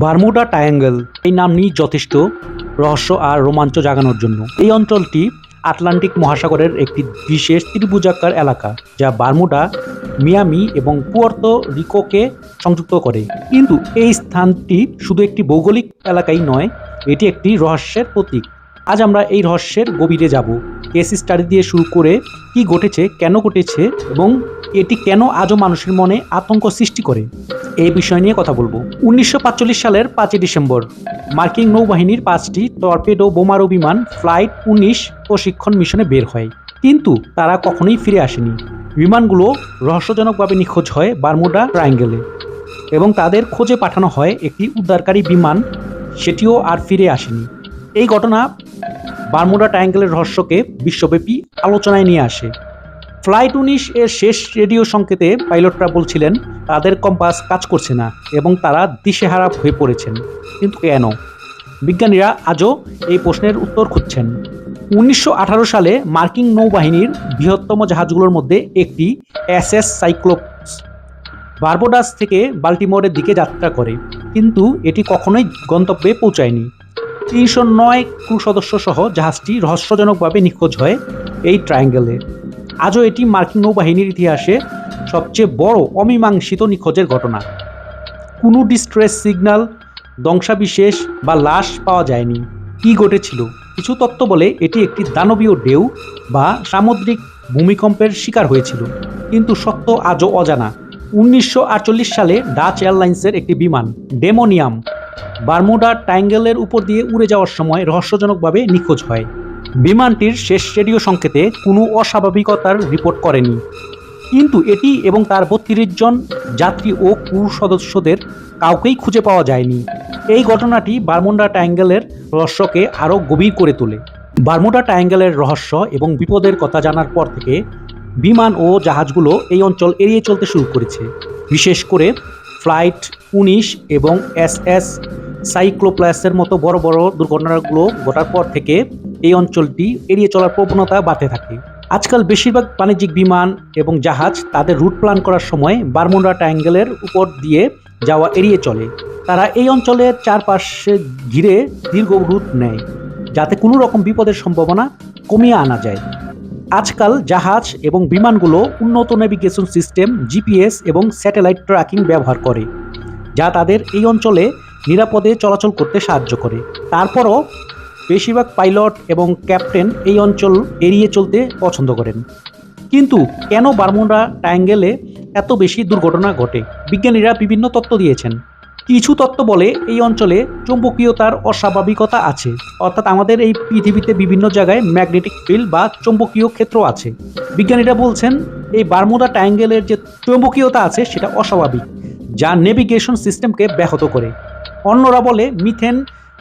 Bermuda triangle, এই নাম নিয়ে যথেষ্ট রহস্য আর রোমাঞ্চ জাগানোর জন্য। এই অঞ্চলটি আটলান্টিক মহাসাগরের একটি বিশেষ ত্রিভুজাকার এলাকা, যা বারমুডা, মিয়ামি এবং পুয়ার্তো রিকোকে সংযুক্ত করে। কিন্তু এই স্থানটি শুধু একটি ভৌগোলিক এলাকাই নয়, এটি একটি রহস্যের প্রতীক। আজ আমরা এই রহস্যের গভীরে যাব। কেস স্টাডি দিয়ে শুরু করে কি ঘটেছে, কেন ঘটেছে এবং এটি কেন আজও মানুষের মনে আতঙ্ক সৃষ্টি করে? এই বিষয় নিয়ে কথা বলব। উনিশশো সালের পাঁচই ডিসেম্বর, মার্কিন নৌবাহিনীর পাঁচটি টর্পেডো বোমারু বিমান ফ্লাইট উনিশ প্রশিক্ষণ মিশনে বের হয়। কিন্তু তারা কখনোই ফিরে আসেনি। বিমানগুলো রহস্যজনকভাবে নিখোঁজ হয় বারমুডা ট্রায়াঙ্গেলে এবং তাদের খোঁজে পাঠানো হয় একটি উদ্ধারকারী বিমান, সেটিও আর ফিরে আসেনি। এই ঘটনা বারমুডা ট্রায়াঙ্গেলের রহস্যকে বিশ্বব্যাপী আলোচনায় নিয়ে আসে। ফ্লাইট উনিশ এর শেষ রেডিও সংকেতে পাইলটরা বলছিলেন, তাদের কম্পাস কাজ করছে না এবং তারা দিশেহারা হয়ে পড়েছেন। কিন্তু কেন? বিজ্ঞানীরা আজও এই প্রশ্নের উত্তর খুঁজছেন। উনিশশো আঠারো সালে মার্কিন নৌবাহিনীর বৃহত্তম জাহাজগুলোর মধ্যে একটি এস এস সাইক্লোপস বারবোডাস থেকে বাল্টিমোরের দিকে যাত্রা করে, কিন্তু এটি কখনোই গন্তব্যে পৌঁছায়নি। তিনশো নয় ক্রু সদস্য সহ জাহাজটি রহস্যজনকভাবে নিখোঁজ হয় এই ট্রায়াঙ্গেলে। আজও এটি মার্কিন নৌবাহিনীর ইতিহাসে সবচেয়ে বড় অমীমাংসিত নিখোঁজের ঘটনা। কোনো ডিস্ট্রেস সিগন্যাল ধ্বংসাবিশেষ বা লাশ পাওয়া যায়নি। কী ঘটেছিল? কিছু তত্ত্ব বলে এটি একটি দানবীয় ঢেউ বা সামুদ্রিক ভূমিকম্পের শিকার হয়েছিল। কিন্তু সত্য আজও অজানা। উনিশশো আটচল্লিশ সালে ডাচ এয়ারলাইন্সের একটি বিমান, ডেমোনিয়াম, বারমুডা ট্রায়াঙ্গেলের উপর দিয়ে উড়ে যাওয়ার সময় রহস্যজনকভাবে নিখোঁজ হয়। বিমানটির শেষ রেডিও সংকেতে কোনো অস্বাভাবিকতার রিপোর্ট করেনি। কিন্তু এটি এবং তার বত্রিশ জন যাত্রী ও ক্রু সদস্যদের কাউকেই খুঁজে পাওয়া যায়নি। এই ঘটনাটি বারমুডা ট্রায়াঙ্গেলের রহস্যকে আরও গভীর করে তোলে। বারমুডা ট্রায়াঙ্গেলের রহস্য এবং বিপদের কথা জানার পর থেকে বিমান ও জাহাজগুলো এই অঞ্চল এড়িয়ে চলতে শুরু করেছে। বিশেষ করে ফ্লাইট উনিশ এবং এস এস সাইক্লোপ্লাসের মতো বড় বড় দুর্ঘটনাগুলো ঘটার পর থেকে এই অঞ্চলটি এড়িয়ে চলার প্রবণতা বাড়তে থাকে। আজকাল বেশিরভাগ বাণিজ্যিক বিমান এবং জাহাজ তাদের রুট প্ল্যান করার সময় বারমুন্ডা ট্রায়াঙ্গেলের উপর দিয়ে যাওয়া এড়িয়ে চলে। তারা এই অঞ্চলের চারপাশে ঘিরে দীর্ঘ রুট নেয়, যাতে কোনো রকম বিপদের সম্ভাবনা কমিয়ে আনা যায়। আজকাল জাহাজ এবং বিমানগুলো উন্নত নেভিগেশন সিস্টেম, জিপিএস এবং স্যাটেলাইট ট্র্যাকিং ব্যবহার করে, যা তাদের এই অঞ্চলে নিরাপদে চলাচল করতে সাহায্য করে। তারপরও বেশিরভাগ পাইলট এবং ক্যাপ্টেন এই অঞ্চল এড়িয়ে চলতে পছন্দ করেন। কিন্তু কেন বারমুডা ট্রায়াঙ্গেলে এত বেশি দুর্ঘটনা ঘটে? বিজ্ঞানীরা বিভিন্ন তত্ত্ব দিয়েছেন। কিছু তত্ত্ব বলে এই অঞ্চলে চৌম্বকীয়তার অস্বাভাবিকতা আছে। অর্থাৎ আমাদের এই পৃথিবীতে বিভিন্ন জায়গায় ম্যাগনেটিক ফিল্ড বা চৌম্বকীয় ক্ষেত্র আছে। বিজ্ঞানীরা বলছেন, এই বারমুডা ট্রায়াঙ্গেলের যে চৌম্বকীয়তা আছে সেটা অস্বাভাবিক, যা নেভিগেশন সিস্টেমকে ব্যাহত করে। অন্যরা বলে, মিথেন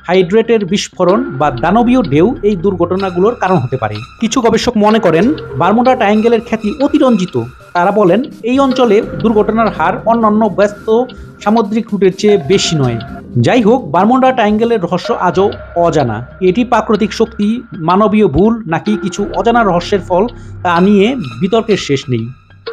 হাইড্রেটের বিস্ফোরণ বা দানবীয় ঢেউ এই দুর্ঘটনাগুলোর কারণ হতে পারে। কিছু গবেষক মনে করেন, বারমুডা ট্রায়াঙ্গেলের খ্যাতি অতিরঞ্জিত। তারা বলেন, এই অঞ্চলে দুর্ঘটনার হার অন্যান্য ব্যস্ত সামুদ্রিক রুটের চেয়ে বেশি নয়। যাই হোক, বারমুডা ট্রায়াঙ্গেলের রহস্য আজও অজানা। এটি প্রাকৃতিক শক্তি, মানবীয় ভুল নাকি কিছু অজানা রহস্যের ফল, তা নিয়ে বিতর্কের শেষ নেই।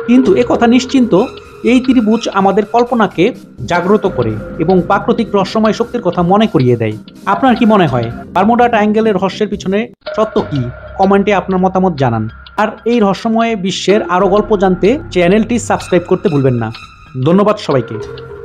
কিন্তু কথা নিশ্চিন্ত এই ত্রিভুজ আমাদের কল্পনাকে জাগ্রত করে এবং প্রাকৃতিক রহস্যময় শক্তির কথা মনে করিয়ে দেয়। আপনার কি মনে হয় বারমুডা ট্রায়াঙ্গেলের রহস্যের পিছনে সত্য কি? কমেন্টে আপনার মতামত জানান। আর এই রহস্যময় বিশ্বের আরও গল্প জানতে চ্যানেলটি সাবস্ক্রাইব করতে ভুলবেন না। ধন্যবাদ সবাইকে।